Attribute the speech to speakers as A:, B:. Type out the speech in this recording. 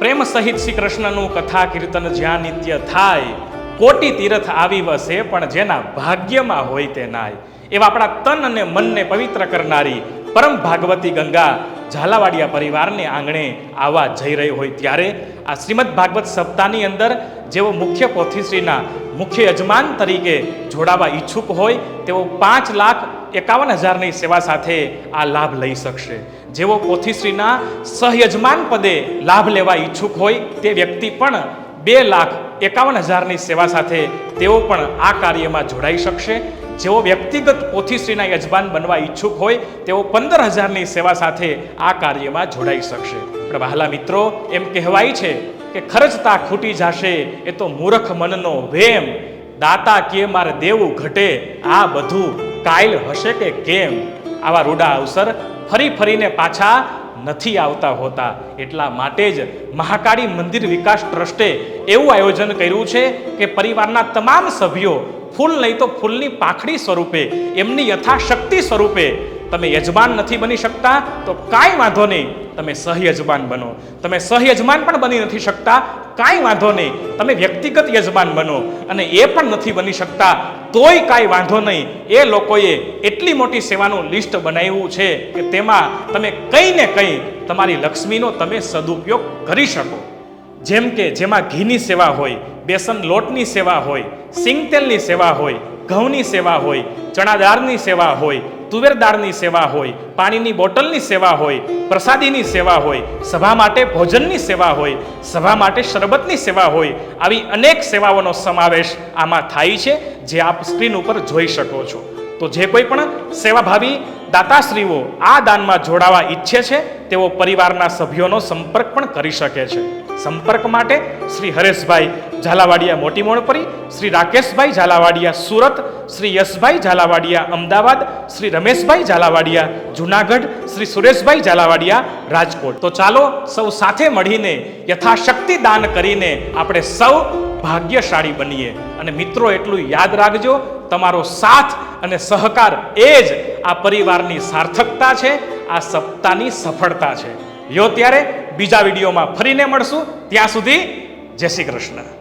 A: પ્રેમ સહિત શ્રી કૃષ્ણનું કથા કીર્તન જ્યાં નિત્ય થાય, કોટી તીર્થ આવી વસે, પણ જેના ભાગ્યમાં હોય તે નાય. એવા આપણા તન અને મનને પવિત્ર કરનારી પરમ ભાગવતી ગંગા ઝાલાવાડિયા પરિવારને આંગણે આવવા જઈ રહી હોય ત્યારે આ શ્રીમદ ભાગવત સપ્તાહની અંદર જેઓ મુખ્ય પોથીશ્રીના મુખ્ય યજમાન તરીકે જોડાવા ઈચ્છુક હોય, તેઓ પાંચ લાખ એકાવન હજારની સેવા સાથે આ લાભ લઈ શકશે. જેઓ પોથીશ્રીના સહયજમાન પદે લાભ લેવા ઈચ્છુક હોય તે વ્યક્તિ પણ બે લાખ એકાવન હજારની સેવા સાથે તેઓ પણ આ કાર્યમાં જોડાઈ શકશે. જેઓ વ્યક્તિગત પોથીશ્રીના યજમાન બનવા ઈચ્છુક હોય તેઓ પંદર હજારની સેવા સાથે આ કાર્યમાં જોડાઈ શકશે. પણ વહાલા મિત્રો, એમ કહેવાય છે કે ખર્ચતા ખૂટી જશે એ તો મૂર્ખ મનનો વેમ. દાતા કે મારે દેવું ઘટે આ બધું કાયલ હશે કે કેમ? આવા રૂડા અવસર ફરી ફરીને પાછા નથી આવતા હોતા. એટલા માટે જ મહાકાળી મંદિર વિકાસ ટ્રસ્ટે એવું આયોજન કર્યું છે કે પરિવારના તમામ સભ્યો ફૂલ નહીં તો ફૂલની પાખડી સ્વરૂપે, એમની યથાશક્તિ સ્વરૂપે, તમે યજમાન નથી બની શકતા, તો કાંઈ વાંધો નહીં. તમે સહયજમાન બનો. તમે સહયજમાન પણ બની નથી શકતા, કાંઈ વાંધો નહીં. તમે વ્યક્તિગત યજમાન બનો અને એ પણ નથી બની શકતા, તોય કાંઈ વાંધો નહીં. એ લોકોએ એટલી મોટી સેવાનું લિસ્ટ બનાવ્યું છે કે તેમાં તમે કંઈ ને કંઈ તમારી લક્ષ્મીનો તમે સદુપયોગ કરી શકો. જેમ કે જેમાં ઘીની સેવા હોય, બેસન લોટની સેવા હોય, સિંગતેલની સેવા હોય, ઘઉંની સેવા હોય ચણા દાળની સેવા હોય તુવેર દાળની સેવા હોય, પાણીની બોટલની સેવા હોય, પ્રસાદીની સેવા હોય, સભા માટે ભોજનની સેવા હોય, સભા માટે શરબતની સેવા હોય, આવી અનેક સેવાઓનો સમાવેશ આમાં થાય છે જે આપ સ્ક્રીન ઉપર જોઈ શકો છો. તો જે કોઈ પણ સેવાભાવી દાતાશ્રીઓ આ દાનમાં જોડાવા ઈચ્છે છે, તેઓ પરિવારના સભ્યોનો સંપર્ક પણ કરી શકે છે. સંપર્ક માટે શ્રી હરેશભાઈ ઝાલાવાડિયા મોટી મોણપરી શ્રી રાકેશભાઈ ઝાલાવાડિયા સુરત, શ્રી યશભાઈ ઝાલાવાડિયા અમદાવાદ, શ્રી રમેશભાઈ ઝાલાવાડિયા જુનાગઢ, શ્રી સુરેશભાઈ ઝાલાવાડિયા રાજકોટ. તો ચાલો સૌ સાથે મળીને યથાશક્તિ દાન કરીને આપણે સૌ ભાગ્યશાળી બનીએ. અને મિત્રો, એટલું યાદ રાખજો, તમારો સાથ અને સહકાર એ જ આ પરિવારની સાર્થકતા છે, આ સપ્તાહની સફળતા છે. યો ત્યારે બીજા વિડીયોમાં ફરીને મળશું. ત્યાં સુધી જય શ્રી કૃષ્ણ.